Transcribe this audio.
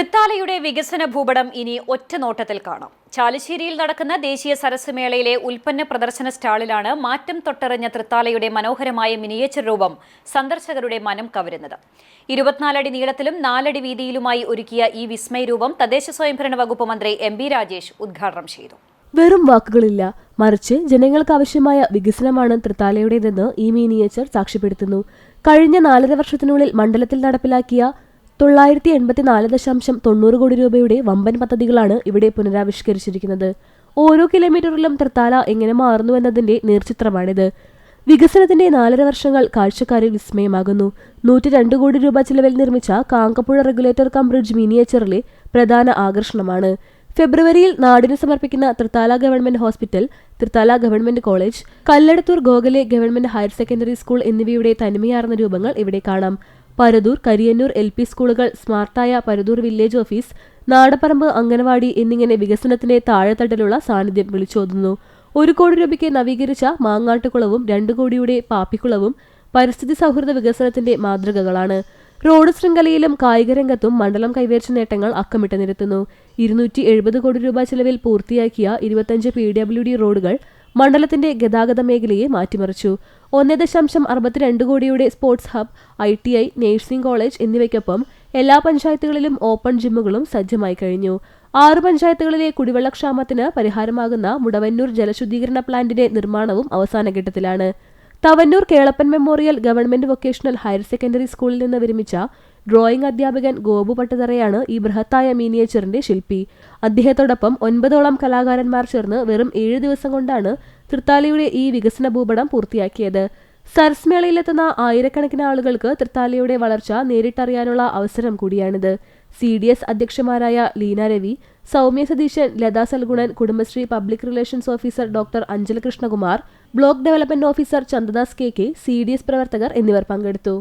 തൃത്താലയുടെ വികസന ഭൂപടം ഇനി ഒറ്റ നോട്ടത്തിൽ കാണാം. ചാലശ്ശേരിയിൽ നടക്കുന്ന ദേശീയ സരസ് മേളയിലെ ഉൽപ്പന്ന പ്രദർശന സ്റ്റാളിലാണ് മാറ്റം തൊട്ടറിഞ്ഞ തൃത്താലയുടെ മനോഹരമായ മിനിയേച്ചർ രൂപം സന്ദർശകരുടെ മനം കവരുന്നത്. ഇരുപത്തിനാലടി നീളത്തിലും നാലടി വീതിയിലുമായി ഒരുക്കിയ ഈ വിസ്മയ രൂപം തദ്ദേശ സ്വയംഭരണ വകുപ്പ് മന്ത്രി എം ബി രാജേഷ് ഉദ്ഘാടനം ചെയ്തു. വെറും വാക്കുകളില്ല മറിച്ച് ജനങ്ങൾക്ക് ആവശ്യമായ വികസനമാണ് തൃത്താലയുടേതെന്ന് ഈ മിനിയേച്ചർ സാക്ഷ്യപ്പെടുത്തുന്നു. കഴിഞ്ഞ നാലര വർഷത്തിനുള്ളിൽ മണ്ഡലത്തിൽ നടപ്പിലാക്കിയ തൊള്ളായിരത്തി എൺപത്തിനാല് ദശാംശം തൊണ്ണൂറ് കോടി രൂപയുടെ വമ്പൻ പദ്ധതികളാണ് ഇവിടെ പുനരാവിഷ്കരിച്ചിരിക്കുന്നത്. ഓരോ കിലോമീറ്ററിലും തൃത്താല എങ്ങനെ മാറുന്നുവെന്നതിന്റെ നേർചിത്രമാണിത്. വികസനത്തിന്റെ നാലര വർഷങ്ങൾ കാഴ്ചക്കാരിൽ വിസ്മയമാകുന്നു. നൂറ്റി രണ്ട് കോടി രൂപ ചിലവിൽ നിർമ്മിച്ച കാങ്കപ്പുഴ റെഗുലേറ്റർ കം ബ്രിഡ്ജ് മിനിയേച്ചറിലെ പ്രധാന ആകർഷണമാണ്. ഫെബ്രുവരിയിൽ നാടിന് സമർപ്പിക്കുന്ന Thrithala government hospital Thrithala government college Kalladathur Gokhale government higher secondary school എന്നിവയുടെ തനിമയാർന്ന രൂപങ്ങൾ ഇവിടെ കാണാം. പരതൂർ കരിയന്നൂർ എൽ പി സ്കൂളുകൾ സ്മാർട്ടായ പരതൂർ വില്ലേജ് ഓഫീസ് നാടപ്പറമ്പ് അംഗനവാടി എന്നിങ്ങനെ വികസനത്തിന്റെ താഴെത്തട്ടിലുള്ള സാന്നിധ്യം വിളിച്ചോതുന്നു. ഒരു കോടി രൂപയ്ക്ക് നവീകരിച്ച മാങ്ങാട്ടുകുളവും രണ്ടു കോടിയുടെ പാപ്പിക്കുളവും പരിസ്ഥിതി സൗഹൃദ വികസനത്തിന്റെ മാതൃകകളാണ്. റോഡ് ശൃംഖലയിലും കായികരംഗത്തും മണ്ഡലം കൈവരിച്ച നേട്ടങ്ങൾ അക്കമിട്ട് നിരത്തുന്നു. ഇരുന്നൂറ്റി എഴുപത് കോടി രൂപ ചെലവിൽ പൂർത്തിയാക്കിയ ഇരുപത്തഞ്ച് പി ഡബ്ല്യു ഡി റോഡുകൾ മണ്ഡലത്തിന്റെ ഗതാഗത മേഖലയെ മാറ്റിമറിച്ചു. ഒന്നേ ദശാംശം അറുപത്തിരണ്ട് കോടിയുടെ sports hub I T I nursing college എന്നിവയ്ക്കൊപ്പം എല്ലാ പഞ്ചായത്തുകളിലും ഓപ്പൺ ജിമ്മുകളും സജ്ജമായി കഴിഞ്ഞു. ആറ് പഞ്ചായത്തുകളിലെ കുടിവെള്ളക്ഷാമത്തിന് പരിഹാരമാകുന്ന മുടവന്നൂർ ജലശുദ്ധീകരണ പ്ലാന്റിന്റെ നിർമ്മാണവും അവസാനഘട്ടത്തിലാണ് Thavanur Kelappan memorial government vocational higher secondary സ്കൂളിൽ നിന്ന് വിരമിച്ച ഡ്രോയിംഗ് അധ്യാപകൻ ഗോപു പട്ടുതറയാണ് ഈ ബൃഹത്തായ മിനിയേച്ചറിന്റെ ശില്പി. അദ്ദേഹത്തോടൊപ്പം ഒൻപതോളം കലാകാരന്മാർ ചേർന്ന് വെറും ഏഴ് ദിവസം കൊണ്ടാണ് തൃത്താലയുടെ ഈ വികസന ഭൂപടം പൂർത്തിയാക്കിയത്. സരസ് മേളയിലെത്തുന്ന ആയിരക്കണക്കിന് ആളുകൾക്ക് തൃത്താലയുടെ വളർച്ച നേരിട്ടറിയാനുള്ള അവസരം കൂടിയാണിത്. C D S അധ്യക്ഷമാരായ Leena Ravi Soumya Satheesan Latha Salgunan Kudumbashree public relations officer doctor Anjala Krishnakumar block development officer Chandadas K K C D S പ്രവർത്തകർ എന്നിവർ പങ്കെടുത്തു.